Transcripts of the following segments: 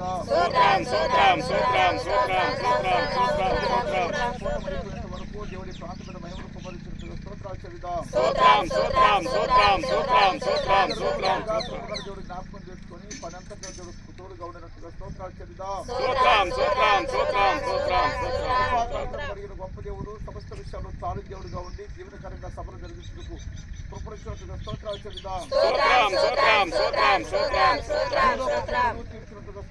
చెల్లిద్దాం స్తోత్రం స్తోత్రం స్తోత్రం స్తోత్రం స్తోత్రం స్తోత్రం స్తోత్రం వరకు దేవుడి ప్రాంతమైన మహిమను కుమరించిన స్తోత్రాలు చెల్లిద్దాం స్తోత్రం స్తోత్రం స్తోత్రం స్తోత్రం స్తోత్రం స్తోత్రం స్తోత్రం దేవుడి జ్ఞాపకం దేవుడు తోడుగా ఉండినట్టుగా స్తోత్రాలు గొప్ప దేవుడు సమస్త విషయాల్లో చాలు దేవుడుగా ఉండి జీవనకరంగా సభలు జరిగించేందుకు కృపణించినట్టుగా స్తోత్రాలు స్తోత్రం తీర్చినట్టుగా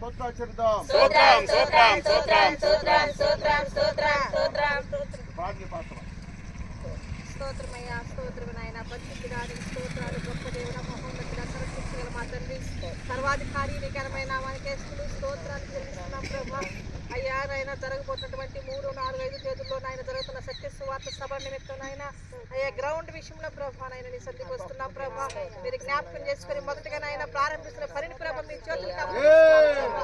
స్తోత్రాలు సర్వాధికారి నికరమైన మనకేస్తులు స్తోత్రాలు చెల్లిస్తున్నాం ప్రభా. అయ్యా నాయన జరగబోతున్నటువంటి మూడు నాలుగు ఐదు తేదీల్లో నాయన జరుగుతున్న సత్య సువార్త సభ నిమిత్తం నాయన అయ్యా గ్రౌండ్ విషయంలో ప్రభా నాయన నీ సన్నిధికి వస్తున్నాం ప్రభా. మీరు జ్ఞాపకం చేసుకొని మొదటగా నాయన ప్రారంభిస్తున్న పనిని ప్రభా మీ చేతులు అప్పగిస్తున్నాం ప్రభా.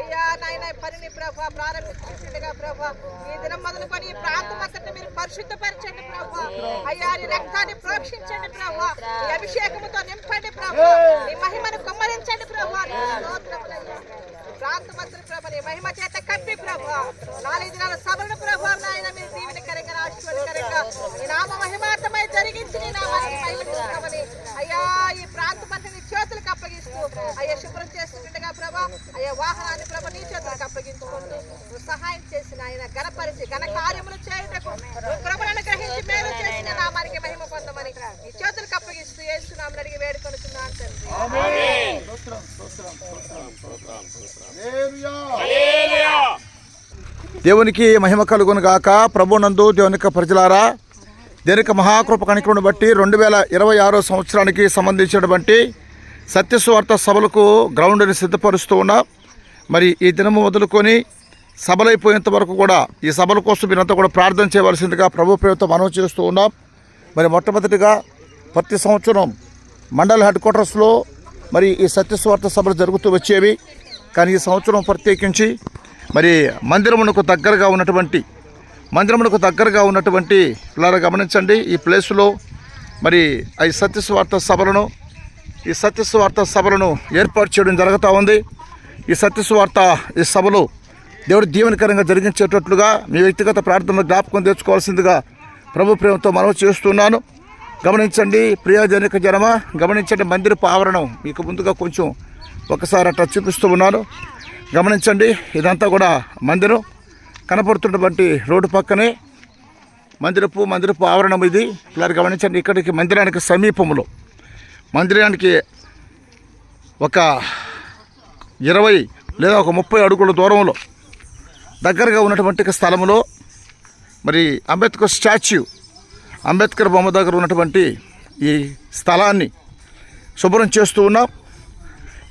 అయ్యా నాయన ఈ పనిని ప్రభా ప్రారంభించుండగా ప్రభా ఈ దినం మొదలుకొని ఈ ప్రాంతం అంతటి మీరు పరిశుద్ధపరచండి ప్రభా. అయ్యా నీ రక్తాన్ని ప్రోక్షించండి ప్రభా. ఈ అభిషేకముతో నింపండి ప్రభా. నీ మహిమను కుమ్మరించండి ప్రభా. ప్రాంతం అంతటి ప్రభా నీ మహిమ చేత కప్పి ప్రభా. నాలుగు దినాల సభలను ప్రభా నాయన మీరు దీవెనకరంగా ఆశీర్వాదకరంగా నీ నామ మహిమార్థమై జరిగించి నీ నామానికి మహిమ అయ్యా ఈ ప్రాంతం అంతా నీ చేతులకు అప్పగిస్తూ అయ్యా శుభ్రం చేస్తుండగా ప్రభా అయ్యా వాహనాన్ని ప్రభా నీ చేత సహాయం చేసిన ఆయన గణపరిచి ఘన కార్యములు చేయుటకు కృపలను గ్రహించి మేలు చేసిన నామానికి మహిమ పొందమని నీ చేతులకు అప్పగిస్తూ వేస్తున్నామని అడిగి వేడుకొనుచున్నాను తండ్రి. ఆమేన్. స్తోత్రం స్తోత్రం స్తోత్రం. స్తోత్రం స్తోత్రం. హల్లెలూయా. హల్లెలూయా. దేవునికి మహిమ కలుగును గాక ప్రభునందు దేవుని యొక్క ప్రజలారా దేవుని యొక్క మహాకృప కణికలను బట్టి రెండు వేల ఇరవై ఆరో సంవత్సరానికి సంబంధించినటువంటి సత్యస్వార్త సభలకు గ్రౌండ్ని సిద్ధపరుస్తూ ఉన్నాం. మరి ఈ దినము వదులుకొని సభలైపోయేంత వరకు కూడా ఈ సభల కోసం మీరంతా కూడా ప్రార్థన చేయవలసిందిగా ప్రభు ప్రేమతో మనవి చేస్తూ ఉన్నాం. మరి మొట్టమొదటిగా ప్రతి సంవత్సరం మండల హెడ్ క్వార్టర్స్లో మరి ఈ సత్యస్వార్త సభలు జరుగుతూ వచ్చేవి. కానీ ఈ సంవత్సరం ప్రత్యేకించి మరి మందిరమునకు దగ్గరగా ఉన్నటువంటి మందిరమునకు దగ్గరగా ఉన్నటువంటి పిల్లలు గమనించండి. ఈ ప్లేస్లో మరి ఈ సత్యస్వార్త సభలను ఈ సత్యస్వార్త సభలను ఏర్పాటు చేయడం జరుగుతూ ఉంది. ఈ సత్యస్వార్త ఈ సభలు దేవుడి దీవెనకరంగా జరిగించేటట్లుగా మీ వ్యక్తిగత ప్రార్థనలు జ్ఞాపకం తెచ్చుకోవాల్సిందిగా ప్రభు ప్రేమతో మనవి చేస్తున్నాను. గమనించండి ప్రియాజనిక జనమ గమనించండి మందిరపు ఆవరణం. మీకు ముందుగా కొంచెం ఒకసారి అట్లా చూపిస్తూ ఉన్నాను. గమనించండి ఇదంతా కూడా మందిరం. కనపడుతున్నటువంటి రోడ్డు పక్కనే మందిరపు మందిరపు ఆవరణం ఇది. ఇలా గమనించండి ఇక్కడికి మందిరానికి సమీపంలో మందిరానికి ఒక ఇరవై లేదా ఒక ముప్పై అడుగుల దూరంలో దగ్గరగా ఉన్నటువంటి స్థలంలో మరి అంబేద్కర్ స్టాచ్యూ అంబేద్కర్ బొమ్మ దగ్గర ఉన్నటువంటి ఈ స్థలాన్ని శుభ్రం చేస్తూ ఉన్నాం.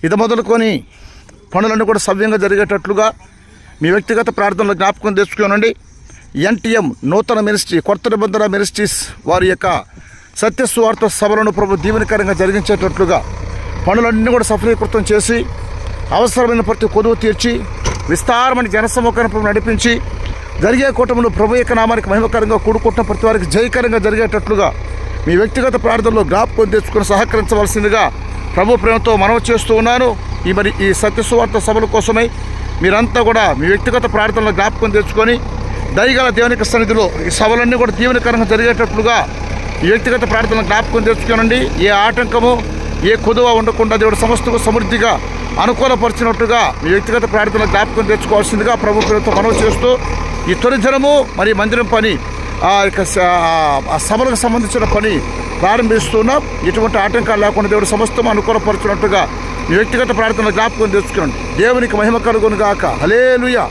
ఇది మొదలుకొని పనులన్నీ కూడా సవ్యంగా జరిగేటట్లుగా మీ వ్యక్తిగత ప్రార్థనలు జ్ఞాపకం తెచ్చుకోనండి. ఎన్టీఎం నూతన మినిస్ట్రీ కొత్త నిబంధన మినిస్ట్రీస్ వారి యొక్క సత్యస్వార్థ సభలను ప్రభు దీవెనకరంగా జరిగించేటట్లుగా పనులన్నీ కూడా సఫలీకృతం చేసి అవసరమైన ప్రతి కొదువు తీర్చి విస్తారమైన జనసమూహాన్ని నడిపించి జరిగే కూటమిలో ప్రభు యొక్క నామానికి మహిమకరంగా కూడుకుంటున్న ప్రతి వారికి జయకరంగా జరిగేటట్లుగా మీ వ్యక్తిగత ప్రార్థనలో జ్ఞాపకం తెచ్చుకుని సహకరించవలసిందిగా ప్రభు ప్రేమతో మనవి చేస్తూ ఉన్నాను. ఈ మరి ఈ సత్యసువార్త సభల కోసమై మీరంతా కూడా మీ వ్యక్తిగత ప్రార్థనలో జ్ఞాపకం తెచ్చుకొని దయగల దేవునికి సన్నిధిలో ఈ సభలన్నీ కూడా దీవెనకరంగా జరిగేటట్లుగా ఈ వ్యక్తిగత ప్రార్థనలు జ్ఞాపకం తెచ్చుకోనండి. ఏ ఆటంకము ఏ కొదువ ఉండకుండా దేవుడు సమస్తకు సమృద్ధిగా అనుకూలపరిచినట్టుగా మీ వ్యక్తిగత ప్రార్థన జ్ఞాపకం తెచ్చుకోవాల్సిందిగా ప్రభు ప్రేమతో మనవి చేస్తూ ఈ తొలి మరి మందిరం పని ఆ యొక్క సభలకు సంబంధించిన పని ప్రారంభిస్తున్నాం. ఎటువంటి ఆటంకాలు లేకుండా దేవుడు సమస్తం అనుకూలపరచినట్టుగా మీ వ్యక్తిగత ప్రార్థన జ్ఞాపకం తెచ్చుకోండి దేవునికి మహిమ కలుగును గాక హలేలుయా